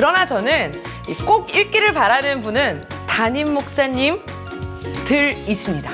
그러나 저는 이꼭 읽기를 바라는 분은 담임 목사님 들이십니다.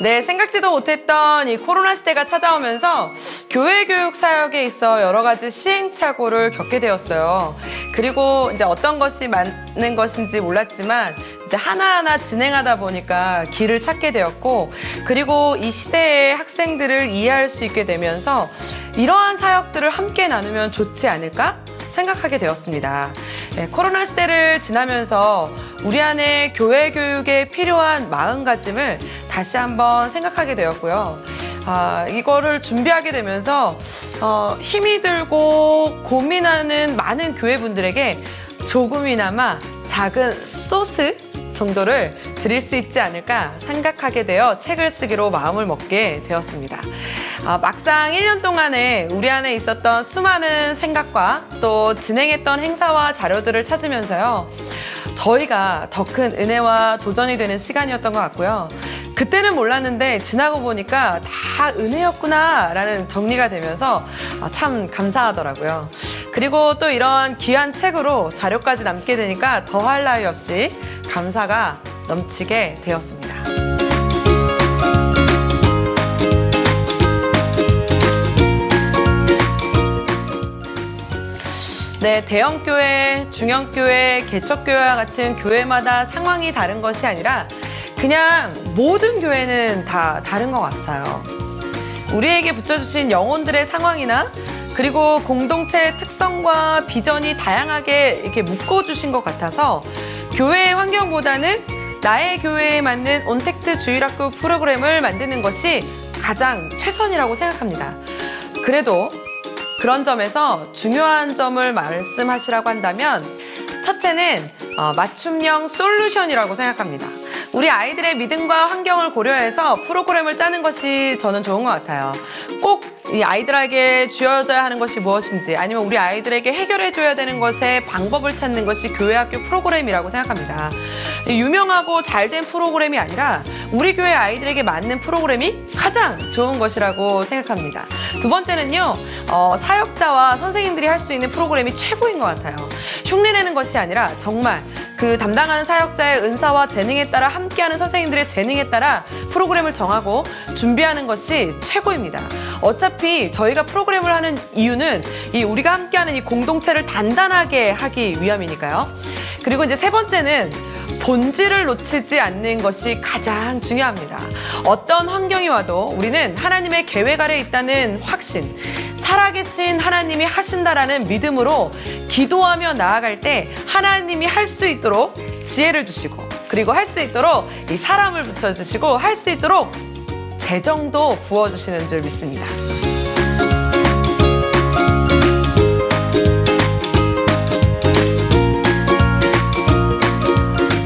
네, 생각지도 못했던 이 코로나 시대가 찾아오면서 교회 교육 사역에 있어 여러 가지 시행착오를 겪게 되었어요. 그리고 이제 어떤 것이 맞는 것인지 몰랐지만 이제 하나하나 진행하다 보니까 길을 찾게 되었고 그리고 이 시대의 학생들을 이해할 수 있게 되면서 이러한 사역들을 함께 나누면 좋지 않을까? 생각하게 되었습니다. 네, 코로나 시대를 지나면서 우리 안에 교회 교육에 필요한 마음가짐을 다시 한번 생각하게 되었고요. 아, 이거를 준비하게 되면서 어, 힘이 들고 고민하는 많은 교회분들에게 조금이나마 작은 소스 정도를 드릴 수 있지 않을까 생각하게 되어 책을 쓰기로 마음을 먹게 되었습니다. 아, 막상 1년 동안에 우리 안에 있었던 수많은 생각과 또 진행했던 행사와 자료들을 찾으면서요. 저희가 더 큰 은혜와 도전이 되는 시간이었던 것 같고요. 그때는 몰랐는데 지나고 보니까 다 은혜였구나라는 정리가 되면서 아, 참 감사하더라고요. 그리고 또 이런 귀한 책으로 자료까지 남게 되니까 더할 나위 없이 감사가 넘치게 되었습니다. 네, 대형교회, 중형교회, 개척교회와 같은 교회마다 상황이 다른 것이 아니라 그냥 모든 교회는 다 다른 것 같아요. 우리에게 붙여주신 영혼들의 상황이나 그리고 공동체의 특성과 비전이 다양하게 이렇게 묶어주신 것 같아서 교회의 환경보다는 나의 교회에 맞는 온택트 주일학교 프로그램을 만드는 것이 가장 최선이라고 생각합니다. 그래도 그런 점에서 중요한 점을 말씀하시라고 한다면 첫째는 어, 맞춤형 솔루션이라고 생각합니다. 우리 아이들의 믿음과 환경을 고려해서 프로그램을 짜는 것이 저는 좋은 것 같아요. 꼭 이 아이들에게 주어져야 하는 것이 무엇인지 아니면 우리 아이들에게 해결해 줘야 되는 것의 방법을 찾는 것이 교회 학교 프로그램이라고 생각합니다. 유명하고 잘된 프로그램이 아니라 우리 교회 아이들에게 맞는 프로그램이 가장 좋은 것이라고 생각합니다. 두 번째는요, 어, 사역자와 선생님들이 할 수 있는 프로그램이 최고인 것 같아요. 흉내내는 것이 아니라 정말 그 담당하는 사역자의 은사와 재능에 따라 함께하는 선생님들의 재능에 따라 프로그램을 정하고 준비하는 것이 최고입니다. 어차피 저희가 프로그램을 하는 이유는 이 우리가 함께하는 이 공동체를 단단하게 하기 위함이니까요. 그리고 이제 세 번째는 본질을 놓치지 않는 것이 가장 중요합니다. 어떤 환경이 와도 우리는 하나님의 계획 아래 있다는 확신, 살아계신 하나님이 하신다라는 믿음으로 기도하며 나아갈 때 하나님이 할 수 있도록 지혜를 주시고 그리고 할 수 있도록 이 사람을 붙여주시고 할 수 있도록 재정도 부어주시는 줄 믿습니다.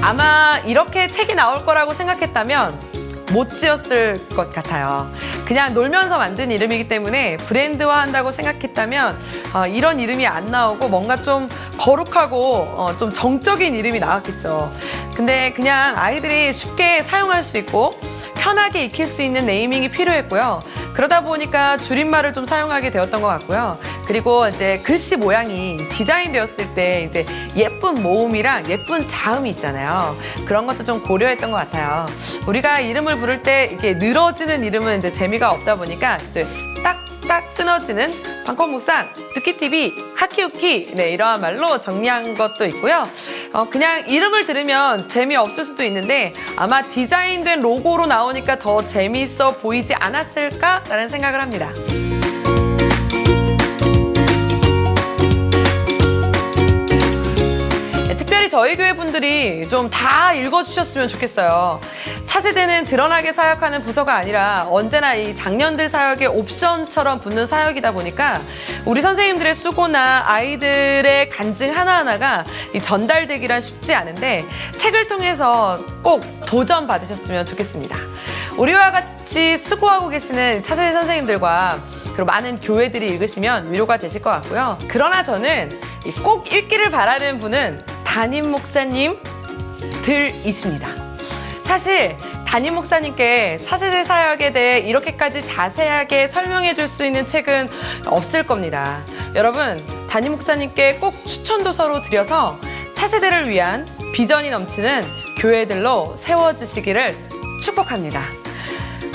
아마 이렇게 책이 나올 거라고 생각했다면 못 지었을 것 같아요. 그냥 놀면서 만든 이름이기 때문에 브랜드화 한다고 생각했다면 어, 이런 이름이 안 나오고 뭔가 좀 거룩하고 어, 좀 정적인 이름이 나왔겠죠. 근데 그냥 아이들이 쉽게 사용할 수 있고 편하게 익힐 수 있는 네이밍이 필요했고요. 그러다 보니까 줄임말을 좀 사용하게 되었던 것 같고요. 그리고 이제 글씨 모양이 디자인 되었을 때 이제 예쁜 모음이랑 예쁜 자음이 있잖아요. 그런 것도 좀 고려했던 것 같아요. 우리가 이름을 부를 때 이렇게 늘어지는 이름은 이제 재미가 없다 보니까 이제 딱딱 끊어지는 방콕묵상, 뚜키TV, 하키우키 네 이러한 말로 정리한 것도 있고요. 어, 그냥 이름을 들으면 재미없을 수도 있는데 아마 디자인된 로고로 나오니까 더 재미있어 보이지 않았을까라는 생각을 합니다. 특별히 저희 교회 분들이 좀 다 읽어주셨으면 좋겠어요. 차세대는 드러나게 사역하는 부서가 아니라 언제나 이 장년들 사역의 옵션처럼 붙는 사역이다 보니까 우리 선생님들의 수고나 아이들의 간증 하나하나가 이 전달되기란 쉽지 않은데 책을 통해서 꼭 도전 받으셨으면 좋겠습니다. 우리와 같이 수고하고 계시는 차세대 선생님들과 그리고 많은 교회들이 읽으시면 위로가 되실 것 같고요. 그러나 저는 이꼭 읽기를 바라는 분은 담임 목사님들이십니다. 사실 담임 목사님께 차세대 사역에 대해 이렇게까지 자세하게 설명해 줄 수 있는 책은 없을 겁니다. 여러분, 담임 목사님께 꼭 추천 도서로 드려서 차세대를 위한 비전이 넘치는 교회들로 세워지시기를 축복합니다.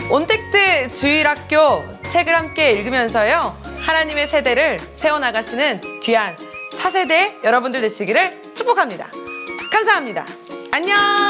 온택트 주일학교 책을 함께 읽으면서요. 하나님의 세대를 세워나가시는 귀한 차세대 여러분들 되시기를 축복합니다. 감사합니다. 안녕!